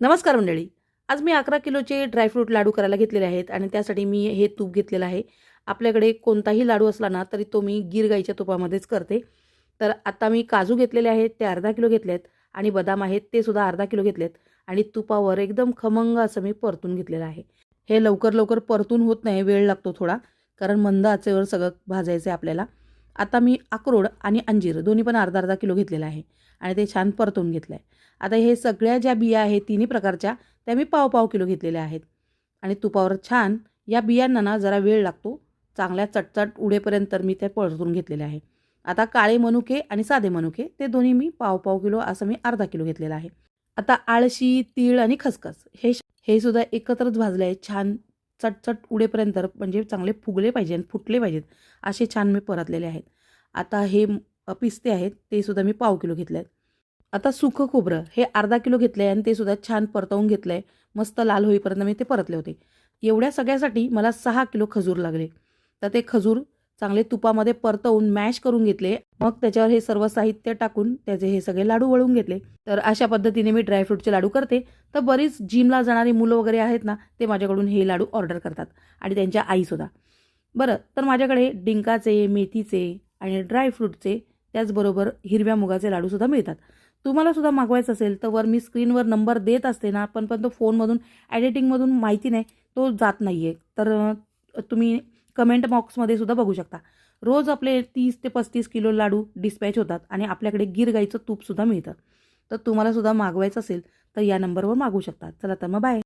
नमस्कार मंडळी. आज मी अकरा किलोचे ड्रायफ्रूट लाडू करायला घेतलेले आहेत आणि त्यासाठी मी हे तूप घेतलेलं आहे. आपल्याकडे कोणताही लाडू असला ना तरी तो मी गीर गाईच्या तुपामध्येच करते. तर आता मी काजू घेतलेले आहेत ते अर्धा किलो घेतले आहेत आणि बदाम आहेत ते सुद्धा अर्धा किलो घेतलेत आणि तुपावर एकदम खमंग असं मी परतून घेतलेलं आहे. हे लवकर लवकर परतून होत नाही वेळ लागतो थोडा कारण मंद आचेवर सगळं भाजायचं आहे आपल्याला. आता मी अक्रोड आणि अंजीर दोन्ही पण अर्धा अर्धा किलो घेतलेलं आहे. आणि ते छान परतून घेतलं आहे आता हे सगळ्या ज्या बिया आहेत तिन्ही प्रकारच्या त्या मी पाव पाव किलो घेतलेल्या आहेत. आणि तुपावर छान या बियांना ना जरा वेळ लागतो. चांगल्या चटचट उडेपर्यंत तर मी ते परतून घेतलेले आहे. आता काळे मनुके आणि साधे मनुके ते दोन्ही मी पाव पाव किलो असं मी अर्धा किलो घेतलेलं आहे. आता आळशी तीळ आणि खसखस हे हे सुद्धा एकत्रच भाजले आहे छान चटचट उडेपर्यंत म्हणजे चांगले फुगले पाहिजे आणि फुटले पाहिजेत. असे छान मी परतलेले आहेत. आता हे पिस्ते आहेत ते सुद्धा मी पाव किलो घेतले आहेत आता सुखं खोबरं हे अर्धा किलो घेतलं आहे आणि ते सुद्धा छान परतवून घेतलं आहे मस्त लाल होईपर्यंत मी ते परतले होते. एवढ्या सगळ्यासाठी मला सहा किलो खजूर लागले. तर ते खजूर चांगले तुपामध्ये परतवून मॅश करून घेतले. मग त्याच्यावर हे सर्व साहित्य टाकून त्याचे हे सगळे लाडू वळून घेतले. तर अशा पद्धतीने मी ड्रायफ्रूटचे लाडू करते. तर बरीच जिमला जाणारी मुलं वगैरे आहेत ना ते माझ्याकडून हे लाडू ऑर्डर करतात. आणि त्यांच्या आईसुद्धा बरं तर माझ्याकडे डिंकाचे मेथीचे आणि ड्रायफ्रूटचे त्याचबरोबर हिरव्या मुगाचे लाडूसुद्धा मिळतात. तुम्हाला सुद्धा मागवायचं असेल तर वर मी स्क्रीनवर नंबर देत असते ना पण पण तो फोनमधून एडिटिंगमधून माहिती नाही तो जात नाही आहे तर तुम्ही कमेंट बॉक्समध्ये सुद्धा बघू शकता. रोज आपले तीस ते पस्तीस किलो लाडू डिस्पॅच होतात आणि आपल्याकडे गिर गाईचं तूपसुद्धा मिळतं. तर तुम्हाला सुद्धा मागवायचं असेल तर या नंबरवर मागवू शकता. चला तर मग बाय